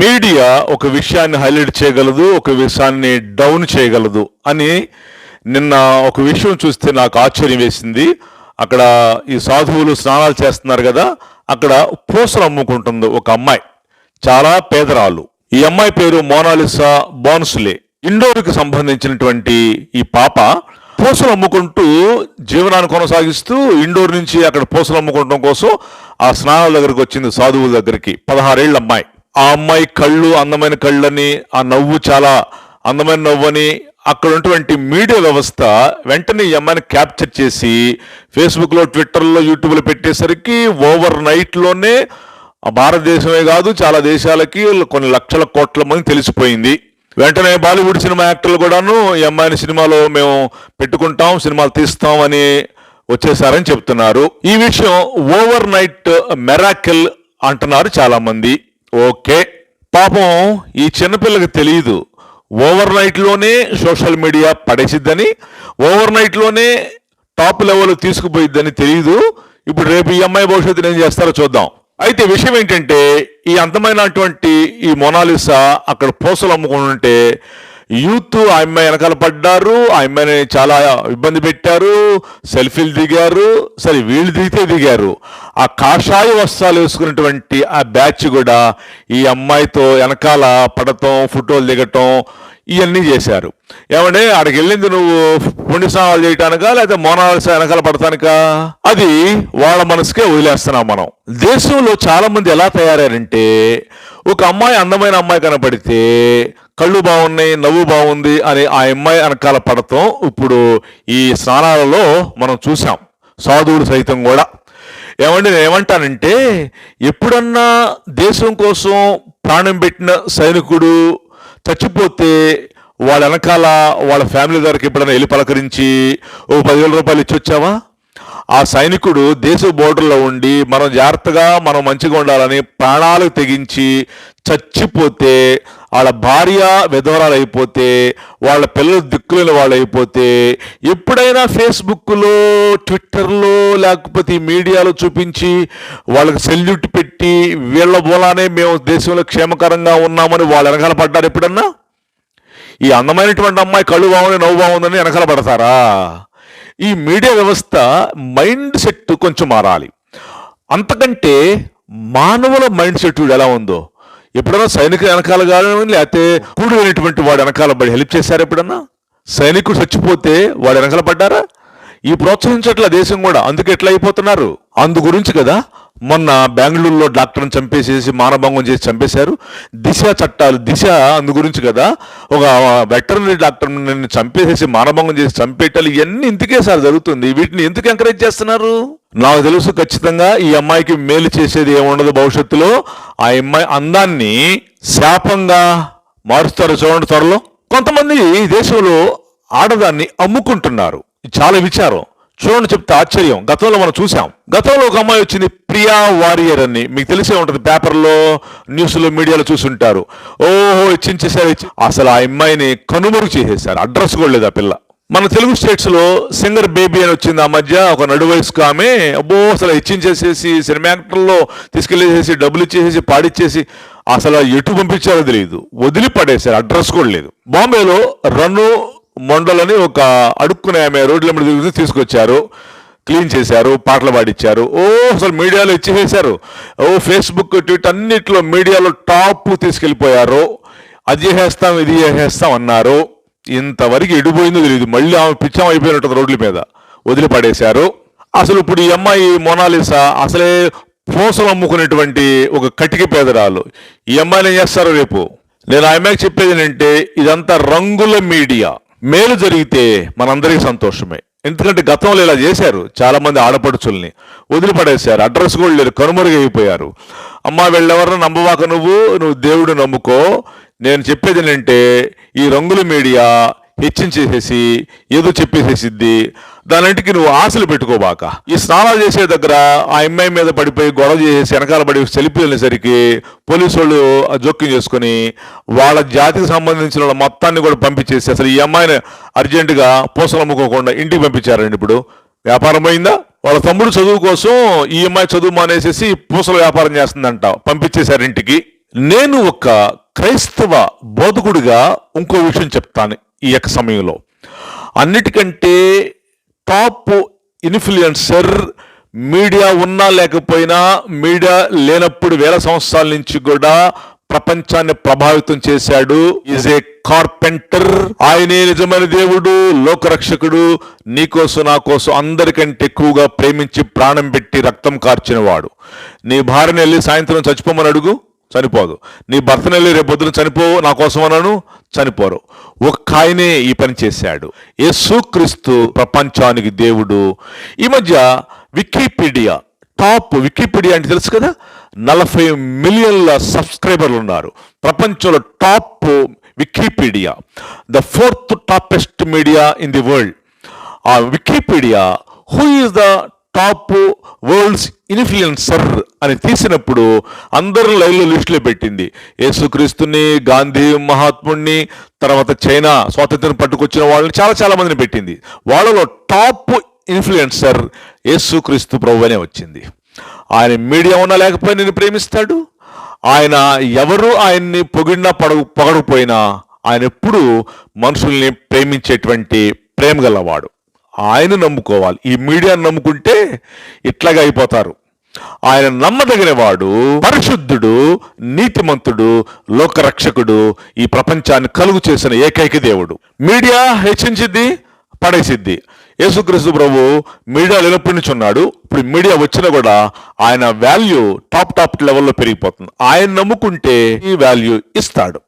Media ఒక విషయాన్ని highlight చేయగలదు ఒక విషయాన్ని డౌన్ చేయగలదు అని నిన్న ఒక విషయం చూస్తే నాకు ఆశ్చర్యం వేసింది. అక్కడ ఈ సాధువులు స్నానాలు చేస్తున్నారు కదా అక్కడ పూసలు అమ్ముకుంటుంది ఒక అమ్మాయి. చాలా పేదరాలు. ఈ అమ్మాయి పేరు మోనాలిసా బాన్సులే. ఇండోర్కి సంబంధించినటువంటి ఈ పాప పూసలు అమ్ముకుంటూ జీవనాన్ని కొనసాగిస్తూ ఇండోర్ నుంచి అక్కడ పూసలు అమ్ముకోవడం కోసం ఆ స్నానాల దగ్గరికి వచ్చింది సాధువుల దగ్గరికి. పదహారేళ్ళ అమ్మాయి. ఆ అమ్మాయి కళ్ళు అందమైన కళ్ళని ఆ నవ్వు చాలా అందమైన నవ్వని అక్కడ ఉన్నటువంటి మీడియా వ్యవస్థ వెంటనే ఈ అమ్మాయిని క్యాప్చర్ చేసి ఫేస్బుక్లో ట్విట్టర్లో యూట్యూబ్లో పెట్టేసరికి ఓవర్ నైట్లోనే భారతదేశమే కాదు చాలా దేశాలకి కొన్ని లక్షల కోట్ల మంది తెలిసిపోయింది. వెంటనే బాలీవుడ్ సినిమా యాక్టర్లు కూడాను ఈ అమ్మాయిని సినిమాలో మేము పెట్టుకుంటాం సినిమాలు తీస్తాం అని వచ్చేసారని చెప్తున్నారు. ఈ విషయం ఓవర్ నైట్ మెరాకిల్ అంటున్నారు చాలామంది. ఓకే. పాపం ఈ చిన్నపిల్లకి తెలియదు ఓవర్ నైట్లోనే సోషల్ మీడియా పడేసిద్దని ఓవర్ నైట్లోనే టాప్ లెవెల్ తీసుకుపోయిద్దని తెలియదు ఇప్పుడు రేపు ఈ అమ్మాయి భవిష్యత్తు ఏం చేస్తారో చూద్దాం. అయితే విషయం ఏంటంటే ఈ అందమైనటువంటి ఈ మొనాలిసా అక్కడ పూసలు అమ్ముకుంటుంటే యూత్ ఆ అమ్మాయి వెనకాల పడ్డారు ఆ అమ్మాయిని చాలా ఇబ్బంది పెట్టారు సెల్ఫీలు దిగారు సరే వీళ్ళు దిగితే దిగారు. ఆ కాషాయ వస్త్రాలు వేసుకున్నటువంటి ఆ బ్యాచ్ కూడా ఈ అమ్మాయితో వెనకాల పడటం ఫోటోలు దిగటం ఇవన్నీ చేశారు. ఏమంటే ఆడికి వెళ్ళింది నువ్వు పుణ్య స్నానాలు చేయటానికా లేదా మోనాలస వెనకాల పడటానికా? అది వాళ్ళ మనసుకే వదిలేస్తున్నాం మనం. దేశంలో చాలా మంది ఎలా తయారారంటే ఒక అమ్మాయి అందమైన అమ్మాయి కనపడితే కళ్ళు బాగున్నాయి నవ్వు బాగుంది అని ఆ అమ్మాయి వెనకాల పడతాం ఇప్పుడు ఈ స్నానాలలో మనం చూసాం సాధువులు సైతం కూడా. ఏమంటే నేను ఏమంటానంటే ఎప్పుడన్నా దేశం కోసం ప్రాణం పెట్టిన సైనికుడు చచ్చిపోతే వాళ్ళ వెనకాల వాళ్ళ ఫ్యామిలీ దగ్గరికి ఎప్పుడైనా వెళ్ళి పలకరించి ఓ పదివేల రూపాయలు ఇచ్చి వచ్చావా? ఆ సైనికుడు దేశ బోర్డర్లో ఉండి మనం జాగ్రత్తగా మనం మంచిగా ఉండాలని ప్రాణాలు తెగించి చచ్చిపోతే వాళ్ళ భార్య విధవరాలు అయిపోతే వాళ్ళ పిల్లలు దిక్కులేని వాళ్ళు అయిపోతే ఎప్పుడైనా ఫేస్బుక్లో ట్విట్టర్లో లేకపోతే మీడియాలో చూపించి వాళ్ళకి సెల్యూట్ పెట్టి వీళ్ళ మూలానే మేము దేశంలో క్షేమకరంగా ఉన్నామని వాళ్ళు వెనకాల పడ్డారు ఎప్పుడన్నా? ఈ అందమైనటువంటి అమ్మాయి కళ్ళు బాగుంది నవ్వు బాగుందని వెనకాల పడతారా? ఈ మీడియా వ్యవస్థ మైండ్ సెట్ కొంచెం మారాలి. అంతకంటే మానవుల మైండ్ సెట్ ఎలా ఉందో? ఎప్పుడన్నా సైనిక వెనకాల కానీ లేకపోతే కూడి అయినటువంటి వాడు వెనకాల పడి హెల్ప్ చేశారు ఎప్పుడన్నా? సైనికుడు చచ్చిపోతే వాడు వెనకాల పడ్డారా? ఈ ప్రోత్సహించట్ల దేశం కూడా అందుకే ఎట్లా అయిపోతున్నారు? అందు గురించి కదా మొన్న బెంగళూరులో డాక్టర్ని చంపేసేసి మానభంగం చేసి చంపేశారు. దిశ చట్టాలు దిశ అందు గురించి కదా ఒక వెటర్నరీ డాక్టర్ని చంపేసేసి మానభంగం చేసి చంపేటాలు ఇవన్నీ ఇందుకే సార్ జరుగుతుంది. వీటిని ఎందుకు ఎంకరేజ్ చేస్తున్నారు? నాకు తెలుసు ఖచ్చితంగా ఈ అమ్మాయికి మేలు చేసేది ఏముండదు భవిష్యత్తులో. ఆ అమ్మాయి అందాన్ని శాపంగా మారుస్తారు చూడండి త్వరలో. కొంతమంది ఈ దేశంలో ఆడదాన్ని అమ్ముకుంటున్నారు. చాలా విచారం. చూడండి చెప్తే ఆశ్చర్యం. గతంలో మనం చూసాం గతంలో ఒక అమ్మాయి వచ్చింది ప్రియా వారియర్ అని. మీకు తెలిసే ఉంటుంది పేపర్లో న్యూస్లో మీడియాలో చూసుంటారు. ఓహో ఇచ్చించేసారు అసలు ఆ అమ్మాయిని కనుమరుగు చేసేసారు అడ్రస్ కూడా లేదు ఆ పిల్ల. మన తెలుగు స్టేట్స్లో సింగర్ బేబీ అని వచ్చింది ఆ మధ్య. ఒక నడు వయసుకు ఆమె. అబ్బో అసలు ఇచ్చించేసేసి సినిమా యాక్టర్లో తీసుకెళ్ళేసేసి డబ్బులు ఇచ్చేసేసి పాడిచ్చేసి అసలు ఎటు పంపించారో తెలియదు. వదిలి పడేశారు అడ్రస్ కూడా లేదు. బాంబేలో రన్ను మొండలని ఒక అడుక్కునే ఆమె రోడ్ల మీద తిరుగుతూ తీసుకొచ్చారు. క్లీన్ చేశారు పాటలు పాడిచ్చారు. ఓ అసలు మీడియాలో ఇచ్చేసేసారు ఓ ఫేస్బుక్ ట్విట్టర్ అన్నిట్లో మీడియాలో టాప్ తీసుకెళ్ళిపోయారు. అది చేసేస్తాం ఇది చేసేస్తాం అన్నారు. ఇంతవరకు ఎడిపోయిందో తెలియదు మళ్ళీ ఆమె పిచ్చం అయిపోయినట్టు రోడ్ల మీద. వదిలిపడేశారు. అసలు ఇప్పుడు ఈ అమ్మాయి మోనాలిసా అసలే పూసలు అమ్ముకునేటువంటి ఒక కటిక పేదరాలు. ఈ అమ్మాయిని ఏం చేస్తారు రేపు? నేను ఆమెకు చెప్పేది ఏంటంటే ఇదంతా రంగుల మీడియా. మేలు జరిగితే మనందరికీ సంతోషమే. ఎందుకంటే గతంలో ఇలా చేశారు చాలామంది ఆడపడుచుల్ని. వదిలిపడేశారు అడ్రస్ కూడా లేరు కనుమరుగైపోయారు. అమ్మ వెళ్ళెవరన్నా నమ్మవాక నువ్వు? నువ్వు దేవుడు నమ్ముకో. నేను చెప్పేది ఏంటంటే ఈ రంగుల మీడియా హెచ్చించేసేసి ఏదో చెప్పేసేసిద్ది. దానింటికి నువ్వు ఆశలు పెట్టుకోబాక. ఈ స్నానాలు చేసే దగ్గర ఆ అమ్మాయి మీద పడిపోయి గొడవ చేసి వెనకాల పడి సెల్ఫీ వెళ్ళేసరికి పోలీసు వాళ్ళు జోక్యం చేసుకుని వాళ్ళ జాతికి సంబంధించిన వాళ్ళ మొత్తాన్ని కూడా పంపించేసి అసలు ఈ అమ్మాయిని అర్జెంటుగా పూసలు అమ్ముకోకుండా ఇంటికి పంపించారండి ఇప్పుడు. వ్యాపారం అయిందా? వాళ్ళ తమ్ముడు చదువు కోసం ఈ అమ్మాయి చదువు మానేసేసి పూసల వ్యాపారం చేస్తుందంట. పంపించేశారు ఇంటికి. నేను ఒక క్రైస్తవ బోధకుడిగా ఇంకో విషయం చెప్తాను ఈ యొక్క సమయంలో. అన్నిటికంటే టాప్ ఇన్ఫ్లుయెన్సర్ మీడియా ఉన్నా లేకపోయినా మీడియా లేనప్పుడు వేల సంవత్సరాల నుంచి కూడా ప్రపంచాన్ని ప్రభావితం చేశాడు. ఈజ్ ఏ కార్పెంటర్ ఆయనే నిజమైన దేవుడు లోకరక్షకుడు. నీకోసం నా కోసం అందరికంటే ఎక్కువగా ప్రేమించి ప్రాణం పెట్టి రక్తం కార్చిన వాడు నీ భార్యని వెళ్ళి సాయంత్రం చచ్చిపోమని అడుగు చనిపోదు. నీ భర్తను వెళ్ళి రేపొద్దున చనిపోవు నా కోసం అనను చనిపోరు. ఒక్క ఆయనే ఈ పని చేశాడు. యేసుక్రీస్తు ప్రపంచానికి దేవుడు. ఈ మధ్య వికీపీడియా టాప్ వికీపీడియా అంటే తెలుసు కదా? నలభై మిలియన్ల సబ్స్క్రైబర్లు ఉన్నారు. ప్రపంచంలో top Wikipedia the fourth toppest media in the world. ఆ Wikipedia who is the top world's influencer అని తీసినప్పుడు అందరూ లైవ్లో లిస్టులో పెట్టింది. యేసుక్రీస్తుని గాంధీ మహాత్ముడిని తర్వాత చైనా స్వాతంత్రం పట్టుకొచ్చిన వాళ్ళని చాలా చాలా మందిని పెట్టింది. వాళ్ళలో టాప్ ఇన్ఫ్లుయెన్సర్ యేసుక్రీస్తు ప్రభు అనే వచ్చింది. ఆయన మీడియా ఉన్నా లేకపోయినా నేను ప్రేమిస్తాడు. ఆయన ఎవరు ఆయన్ని పొగిడినా పడవ పొగడకపోయినా ఆయన ఎప్పుడు మనుషుల్ని ప్రేమించేటువంటి ప్రేమ గలవాడు. ఆయన నమ్ముకోవాలి. ఈ మీడియాను నమ్ముకుంటే ఇట్లాగా అయిపోతారు. ఆయన నమ్మదగిన వాడు పరిశుద్ధుడు నీతిమంతుడు లోకరక్షకుడు ఈ ప్రపంచాన్ని కలుగు చేసిన ఏకైక దేవుడు. మీడియా హెచ్చించిద్ది పడేసిద్ది. యేసుక్రీస్తు ప్రభు మీడియా లేనప్పటి నుంచి ఉన్నాడు. ఇప్పుడు మీడియా వచ్చినా కూడా ఆయన వాల్యూ టాప్ టాప్ లెవెల్లో పెరిగిపోతుంది. ఆయన నమ్ముకుంటే ఈ వాల్యూ ఇస్తాడు.